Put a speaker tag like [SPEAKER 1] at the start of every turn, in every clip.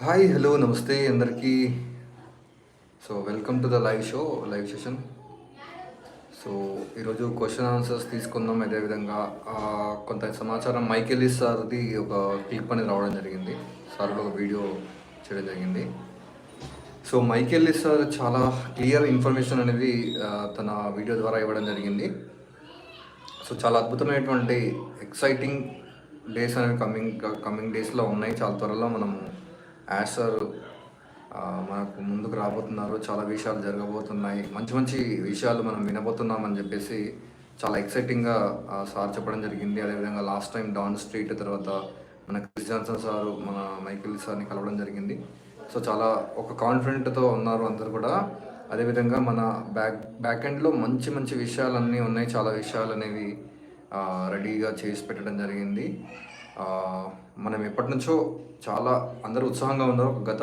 [SPEAKER 1] Hi hello నమస్తే అందరికీ. So welcome to the live show live session. So ఈరోజు question answers తీసుకుందాం. అదేవిధంగా కొంత సమాచారం మైకేల్ సార్ది ఒక క్లిప్ అనేది రావడం జరిగింది. సార్ ఒక వీడియో చేయడం జరిగింది. సో మైకేల్ సార్ చాలా క్లియర్ ఇన్ఫర్మేషన్ అనేది తన వీడియో ద్వారా ఇవ్వడం జరిగింది. సో చాలా అద్భుతమైనటువంటి ఎక్సైటింగ్ డేస్ అనేవి కమింగ్ కమింగ్ డేస్లో ఉన్నాయి. చాలా త్వరలో మనము యాష్ సార్ మనకు ముందుకు రాబోతున్నారు. చాలా విషయాలు జరగబోతున్నాయి. మంచి మంచి విషయాలు మనం వినబోతున్నామని చెప్పేసి చాలా ఎక్సైటింగ్గా సార్ చెప్పడం జరిగింది. అదేవిధంగా లాస్ట్ టైం డాన్ స్ట్రీట్ తర్వాత మన క్రిస్ జాన్సన్ సారు మన మైకిల్ సార్ని కలవడం జరిగింది. సో చాలా ఒక కాన్ఫిడెంట్తో ఉన్నారు అందరు కూడా. అదేవిధంగా మన బ్యాక్ బ్యాక్ ఎండ్లో మంచి మంచి విషయాలన్నీ ఉన్నాయి. చాలా విషయాలు అనేవి రెడీగా చేసి పెట్టడం జరిగింది. మనం ఎప్పటి నుంచో చాలా అందరూ ఉత్సాహంగా ఉన్నారు. గత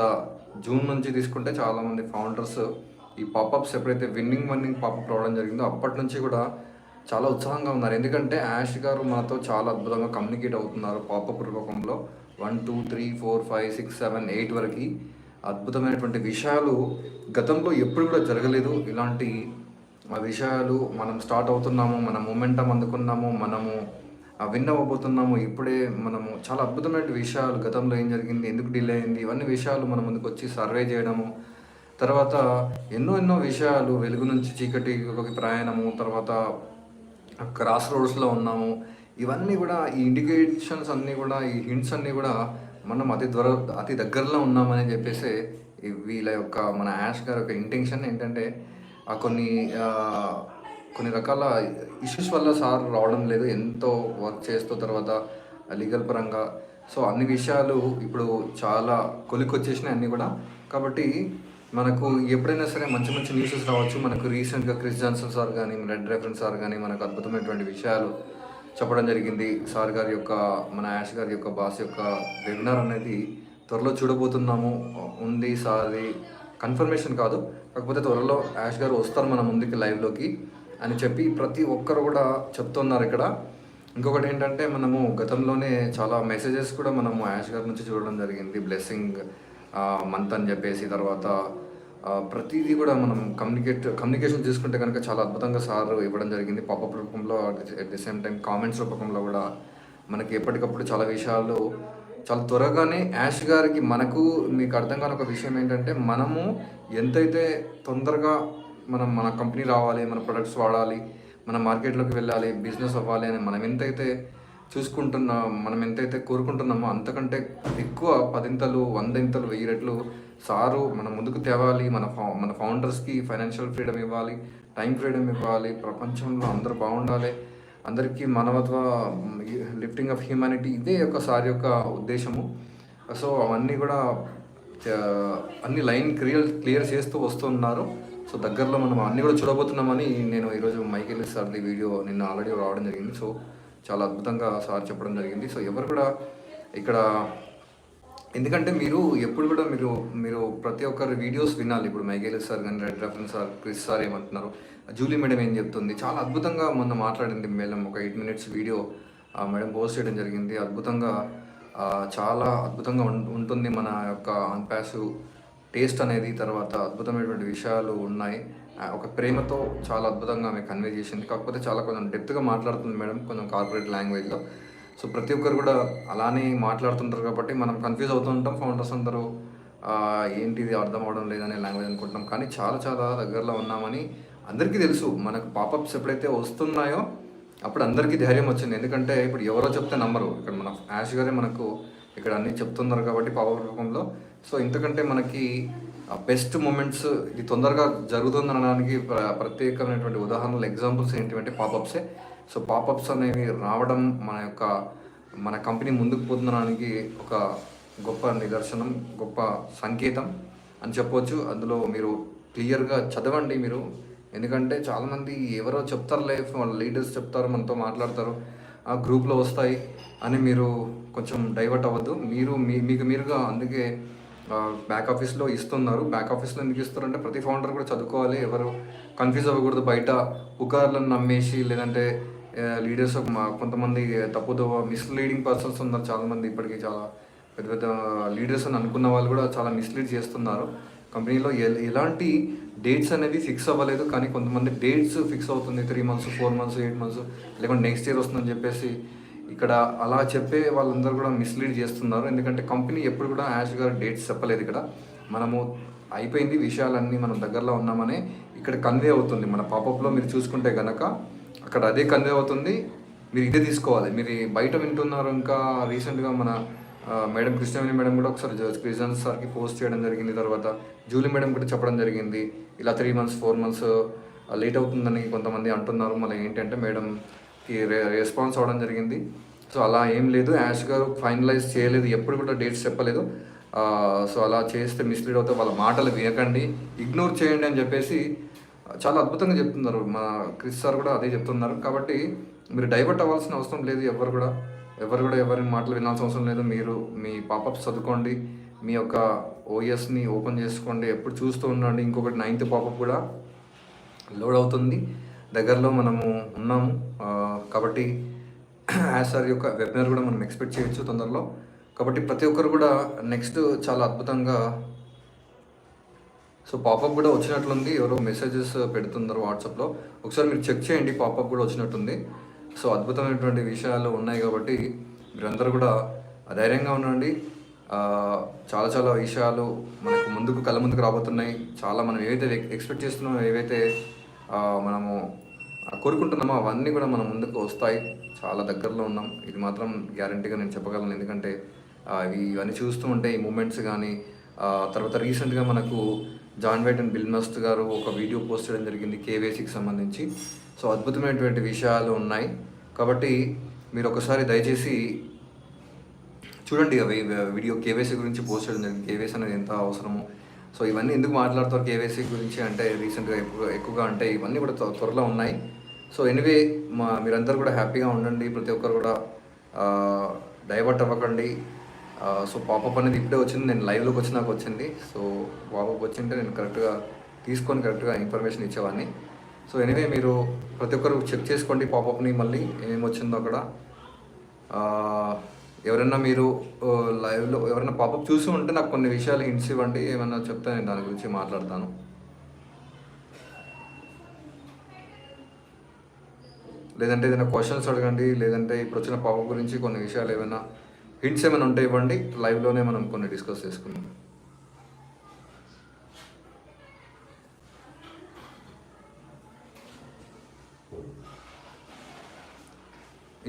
[SPEAKER 1] జూన్ నుంచి తీసుకుంటే చాలామంది ఫౌండర్స్ ఈ పాపప్స్ ఎప్పుడైతే విన్నింగ్ వన్నింగ్ పాపప్ రావడం జరిగిందో అప్పటి నుంచి కూడా చాలా ఉత్సాహంగా ఉన్నారు. ఎందుకంటే యాష్ గారు మనతో చాలా అద్భుతంగా కమ్యూనికేట్ అవుతున్నారు popup రూపకంలో. One two three four five six seven eight వరకు అద్భుతమైనటువంటి విషయాలు గతంలో ఎప్పుడు కూడా జరగలేదు. ఇలాంటి ఆ విషయాలు మనం స్టార్ట్ అవుతున్నాము మన మూమెంటం అందుకున్నాము మనము విన్నవ్వబోతున్నాము. ఇప్పుడే మనము చాలా అద్భుతమైన విషయాలు గతంలో ఏం జరిగింది ఎందుకు డిలే అయింది ఇవన్నీ విషయాలు మన ముందుకు వచ్చి సర్వే చేయడము. తర్వాత ఎన్నో ఎన్నో విషయాలు వెలుగు నుంచి చీకటికి ప్రయాణము తర్వాత క్రాస్ రోడ్స్లో ఉన్నాము. ఇవన్నీ కూడా ఈ ఇండికేషన్స్ అన్నీ కూడా ఈ హింట్స్ అన్నీ కూడా మనం అతి త్వర అతి దగ్గరలో ఉన్నామని చెప్పేసి వీళ్ళ యొక్క మన యాష్ గారి యొక్క ఇంటెన్షన్ ఏంటంటే ఆ కొన్ని కొన్ని రకాల ఇష్యూస్ వల్ల సార్ రావడం లేదు. ఎంతో వర్క్ చేస్తూ తర్వాత లీగల్ పరంగా. సో అన్ని విషయాలు ఇప్పుడు చాలా కొలికొచ్చేసినాయి అన్నీ కూడా. కాబట్టి మనకు ఎప్పుడైనా సరే మంచి మంచి న్యూసెస్ రావచ్చు. మనకు రీసెంట్గా క్రిస్ జాన్సన్ సార్ కానీ రెడ్ రెఫరెన్స్ సార్ కానీ మనకు అద్భుతమైనటువంటి విషయాలు చెప్పడం జరిగింది. సార్ గారి యొక్క మన యాష్ గారి యొక్క బాస్ యొక్క వెబినార్ అనేది త్వరలో చూడబోతున్నాము. ఉంది సార్ అది కన్ఫర్మేషన్ కాదు. కాకపోతే త్వరలో యాష్ గారు వస్తారు మన ముందుకి లైవ్లోకి అని చెప్పి ప్రతి ఒక్కరు కూడా చెప్తున్నారు ఇక్కడ. ఇంకొకటి ఏంటంటే మనము గతంలోనే చాలా మెసేజెస్ కూడా మనము యాష్ గారి నుంచి చూడడం జరిగింది. బ్లెస్సింగ్ మంత్ అని చెప్పేసి తర్వాత ప్రతిదీ కూడా మనం కమ్యూనికేట్ కమ్యూనికేషన్ తీసుకుంటే కనుక చాలా అద్భుతంగా సార్ ఇవ్వడం జరిగింది. పాపప్ రూపంలో at the same time comments రూపంలో కూడా మనకి ఎప్పటికప్పుడు చాలా విషయాలు చాలా త్వరగానే యాష్ గారికి మనకు మీకు అర్థం కాని ఒక విషయం ఏంటంటే మనము ఎంతైతే తొందరగా మనం మన కంపెనీ రావాలి మన ప్రొడక్ట్స్ వాడాలి మన మార్కెట్లోకి వెళ్ళాలి బిజినెస్ అవ్వాలి అని మనం ఎంతైతే చూసుకుంటున్నా మనం ఎంతైతే కోరుకుంటున్నామో అంతకంటే ఎక్కువ పదింతలు వందింతలు వెయ్యి రెట్లు సారు మన ముందుకు తేవాలి మన ఫౌ మన ఫౌండర్స్కి ఫైనాన్షియల్ ఫ్రీడమ్ ఇవ్వాలి టైం ఫ్రీడమ్ ఇవ్వాలి ప్రపంచంలో అందరూ బాగుండాలి అందరికీ మానవత్వ లిఫ్టింగ్ ఆఫ్ హ్యూమానిటీ ఇదే యొక్క సార్ యొక్క ఉద్దేశము. సో అవన్నీ కూడా అన్ని లైన్ క్లియర్ క్లియర్ చేస్తూ వస్తున్నారు. సో దగ్గరలో మనం అన్ని కూడా చూడబోతున్నామని నేను ఈరోజు మైకేల్ సార్ది వీడియో నిన్న ఆల్రెడీ రావడం జరిగింది. సో చాలా అద్భుతంగా సార్ చెప్పడం జరిగింది. సో ఎవరు కూడా ఇక్కడ ఎందుకంటే మీరు ఎప్పుడు కూడా మీరు మీరు ప్రతి ఒక్కరి వీడియోస్ వినాలి. ఇప్పుడు మైకేల్ సార్ కానీ red reference sir Chris sir ఏమంటున్నారు? జూలీ మేడం ఏం చెప్తుంది? చాలా అద్భుతంగా మొన్న మాట్లాడింది మేడం. ఒక eight minutes video madam post చేయడం జరిగింది. అద్భుతంగా చాలా అద్భుతంగా ఉం- ఉంటుంది మన యొక్క అన్పాసివ్ టేస్ట్ అనేది తర్వాత అద్భుతమైనటువంటి విషయాలు ఉన్నాయి. ఒక ప్రేమతో చాలా అద్భుతంగా ఆమె కన్వే చేసింది. కాకపోతే చాలా కొంచెం డెప్త్గా మాట్లాడుతుంది మేడం కొంచెం కార్పొరేట్ లాంగ్వేజ్లో సో ప్రతి ఒక్కరు కూడా అలానే మాట్లాడుతుంటారు కాబట్టి మనం కన్ఫ్యూజ్ అవుతుంటాం ఫౌండర్స్ అందరూ ఏంటిది అర్థం అవడం లేదనే లాంగ్వేజ్ అనుకుంటాం. కానీ చాలా చాలా దగ్గరలో ఉన్నామని అందరికీ తెలుసు. మనకు పాపప్స్ ఎప్పుడైతే వస్తున్నాయో అప్పుడు అందరికీ ధైర్యం వచ్చింది. ఎందుకంటే ఇప్పుడు ఎవరో చెప్తే నమ్మరు. ఇక్కడ మన యాష్ గారే మనకు ఇక్కడ అన్నీ చెప్తున్నారు కాబట్టి పాపప్ రూపంలో. సో ఇంతకంటే మనకి బెస్ట్ మూమెంట్స్ ఇది తొందరగా జరుగుతుంది అనడానికి ప్ర- ప్రత్యేకమైనటువంటి ఉదాహరణలు ఎగ్జాంపుల్స్ ఏంటంటే పాపప్సే సో పాపప్స్ అనేవి రావడం మన యొక్క మన కంపెనీ ముందుకు పోతుందనడానికి ఒక గొప్ప నిదర్శనం గొప్ప సంకేతం అని చెప్పవచ్చు అందులో మీరు క్లియర్గా చదవండి మీరు. ఎందుకంటే చాలామంది ఎవరో చెప్తారు లైఫ్ వాళ్ళ లీడర్స్ చెప్తారు మనతో మాట్లాడతారు ఆ గ్రూప్లో వస్తాయి అని మీరు కొంచెం డైవర్ట్ అవ్వద్దు. మీరు మీ మీకు మీరుగా అందుకే బ్యాక్ ఆఫీస్లో ఇస్తున్నారు. బ్యాక్ ఆఫీస్లో ఎందుకు ఇస్తారంటే ప్రతి ఫౌండర్ కూడా చదువుకోవాలి. ఎవరు కన్ఫ్యూజ్ అవ్వకూడదు. బయట పుకార్లను నమ్మేసి లేదంటే లీడర్స్ కొంతమంది తప్పుదో మిస్లీడింగ్ పర్సన్స్ ఉన్నారు చాలామంది ఇప్పటికీ చాలా పెద్ద పెద్ద లీడర్స్ అని అనుకున్న వాళ్ళు కూడా చాలా మిస్లీడ్ చేస్తున్నారు. కంపెనీలో ఎ- ఎలాంటి డేట్స్ అనేవి ఫిక్స్ అవ్వలేదు. కానీ కొంతమంది డేట్స్ ఫిక్స్ అవుతుంది. Three months four months eight months లేకుంటే నెక్స్ట్ ఇయర్ వస్తుందని చెప్పేసి ఇక్కడ అలా చెప్పే వాళ్ళందరూ కూడా మిస్లీడ్ చేస్తున్నారు. ఎందుకంటే కంపెనీ ఎప్పుడు కూడా యాష్ గారు డేట్స్ చెప్పలేదు ఇక్కడ. మనము అయిపోయింది విషయాలన్నీ మనం దగ్గరలో ఉన్నామని ఇక్కడ కన్వే అవుతుంది. మన పాపప్లో మీరు చూసుకుంటే గనక అక్కడ అదే కన్వే అవుతుంది. మీరు ఇదే తీసుకోవాలి. మీరు బయట వింటున్నారు ఇంకా రీసెంట్గా మన మేడం కృష్ణవేణి మేడం కూడా ఒకసారి క్రిజన్ సార్కి పోస్ట్ చేయడం జరిగింది. తర్వాత జూలీ మేడం కూడా చెప్పడం జరిగింది. ఇలా three months four months late అవుతుందని కొంతమంది అంటున్నారు. మళ్ళీ ఏంటంటే మేడం రెస్పాన్స్ అవ్వడం జరిగింది. సో అలా ఏం లేదు. యాష్ గారు ఫైనలైజ్ చేయలేదు. ఎప్పుడు కూడా డేట్స్ చెప్పలేదు. సో అలా చేస్తే మిస్లీడ్ అవుతే వాళ్ళ మాటలు వినకండి. ఇగ్నోర్ చేయండి అని చెప్పేసి చాలా అద్భుతంగా చెప్తున్నారు. మా క్రిస్ సార్ కూడా అదే చెప్తున్నారు. కాబట్టి మీరు డైవర్ట్ అవ్వాల్సిన అవసరం లేదు ఎవరు కూడా. ఎవరు కూడా ఎవరి మాటలు వినాల్సిన అవసరం లేదు. మీరు మీ పాపప్స్ చదువుకోండి. మీ యొక్క ఓఎస్ని ఓపెన్ చేసుకోండి. ఎప్పుడు చూస్తూ ఉండండి. ఇంకొకటి నైన్త్ పాపప్ కూడా లోడ్ అవుతుంది. దగ్గరలో మనము ఉన్నాము. కాబట్టి యాజ్ సార్ యొక్క వెబినార్ కూడా మనం ఎక్స్పెక్ట్ చేయొచ్చు తొందరలో. కాబట్టి ప్రతి ఒక్కరు కూడా నెక్స్ట్ చాలా అద్భుతంగా సో పాపప్ కూడా వచ్చినట్లుంది. ఎవరో మెసేజెస్ పెడుతున్నారు వాట్సాప్లో. ఒకసారి మీరు చెక్ చేయండి పాపప్ కూడా వచ్చినట్టుంది. సో అద్భుతమైనటువంటి విషయాలు ఉన్నాయి కాబట్టి మీరందరూ కూడా ధైర్యంగా ఉండండి. చాలా చాలా విషయాలు మనకు ముందుకు కళ్ళ ముందుకు రాబోతున్నాయి. చాలా మనం ఏవైతే ఎక్స్పెక్ట్ చేస్తున్నామో ఏవైతే మనము కోరుకుంటున్నామో? అవన్నీ కూడా మన ముందుకు వస్తాయి. చాలా దగ్గరలో ఉన్నాం. ఇది మాత్రం గ్యారంటీగా నేను చెప్పగలను. ఎందుకంటే ఇవన్నీ చూస్తూ ఉంటే ఈ మూమెంట్స్ కానీ తర్వాత రీసెంట్గా మనకు John White and Bill Must గారు ఒక వీడియో పోస్ట్ చేయడం జరిగింది కేవైసీకి సంబంధించి. సో అద్భుతమైనటువంటి విషయాలు ఉన్నాయి. కాబట్టి మీరు ఒకసారి దయచేసి చూడండి అవి వీడియో కేవైసీ గురించి పోస్ట్ చేయడం జరిగింది. కేవైసీ అనేది ఎంత అవసరమో. సో ఇవన్నీ ఎందుకు మాట్లాడతారు కేవైసీ గురించి అంటే రీసెంట్గా ఎక్కువగా ఎక్కువగా అంటే ఇవన్నీ కూడా త్వ- త్వరలో ఉన్నాయి. సో ఎనివే మా మీరందరూ కూడా హ్యాపీగా ఉండండి. ప్రతి ఒక్కరు కూడా డైవర్ట్ అవ్వకండి. సో పాపప్ అనేది ఇప్పుడే వచ్చింది. నేను లైవ్లోకి వచ్చినాక వచ్చింది. సో పాపప్ వచ్చింటే నేను కరెక్ట్గా తీసుకొని కరెక్ట్గా ఇన్ఫర్మేషన్ ఇచ్చేవాడిని. సో ఎనివే మీరు ప్రతి ఒక్కరు చెక్ చేసుకోండి పాపప్ని మళ్ళీ ఏమేమి వచ్చిందో అక్కడ ఎవరైనా మీరు లైవ్లో ఎవరైనా పాపప్ చూసి ఉంటే నాకు కొన్ని విషయాలు హింట్స్ ఇవ్వండి. ఏమైనా చెప్తే నేను దాని గురించి మాట్లాడతాను. లేదంటే ఏదైనా క్వశ్చన్స్ అడగండి లేదంటే ఇప్పుడు వచ్చిన పాప గురించి కొన్ని విషయాలు ఏమైనా హింట్స్ ఏమైనా ఉంటే ఇవ్వండి. లైవ్లోనే మనం కొన్ని డిస్కస్ చేసుకుందాం.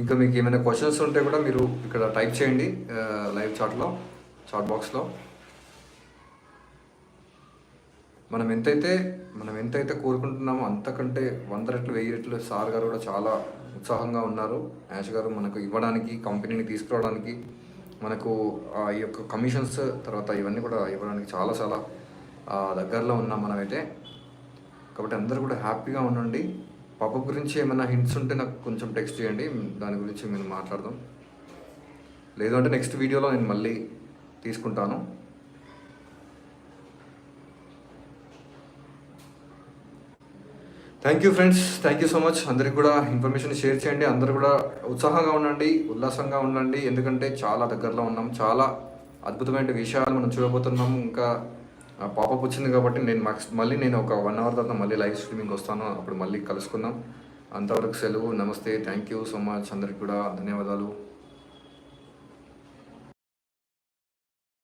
[SPEAKER 1] ఇంకా మీకు ఏమైనా క్వశ్చన్స్ ఉంటే కూడా మీరు ఇక్కడ టైప్ చేయండి లైవ్ చాట్లో చాట్ బాక్స్లో మనం ఎంతైతే మనం ఎంతైతే కోరుకుంటున్నామో అంతకంటే వంద రెట్లు వెయ్యి రెట్లు సార్ గారు కూడా చాలా ఉత్సాహంగా ఉన్నారు. యాష్ గారు మనకు ఇవ్వడానికి కంపెనీని తీసుకురావడానికి మనకు ఆ, ఈ యొక్క కమిషన్స్ తర్వాత ఇవన్నీ కూడా ఇవ్వడానికి చాలా చాలా దగ్గరలో ఉన్నాం మనమైతే. కాబట్టి అందరూ కూడా హ్యాపీగా ఉండండి. పాప గురించి ఏమైనా హింట్స్ ఉంటే నాకు కొంచెం టెక్స్ట్ చేయండి. దాని గురించి మేము మాట్లాడదాం. లేదు అంటే నెక్స్ట్ వీడియోలో నేను మళ్ళీ తీసుకుంటాను. Thank you friends thank you so much అందరికి కూడా ఇన్ఫర్మేషన్ షేర్ చేయండి. అందరు కూడా ఉత్సాహంగా ఉండండి ఉల్లాసంగా ఉండండి. ఎందుకంటే చాలా దగ్గరలో ఉన్నాం. చాలా అద్భుతమైన విషయాలు మనం చూడబోతున్నాము ఇంకా పాపప్ వచ్చింది కాబట్టి నేను మాక్స్ మళ్ళీ నేను ఒక వన్ అవర్ తర్వాత మళ్ళీ లైవ్ స్ట్రీమింగ్ వస్తాను. అప్పుడు మళ్ళీ కలుసుకుందాం. అంతవరకు సెలవు. నమస్తే. థ్యాంక్ యూ సో మచ్ అందరికి కూడా ధన్యవాదాలు.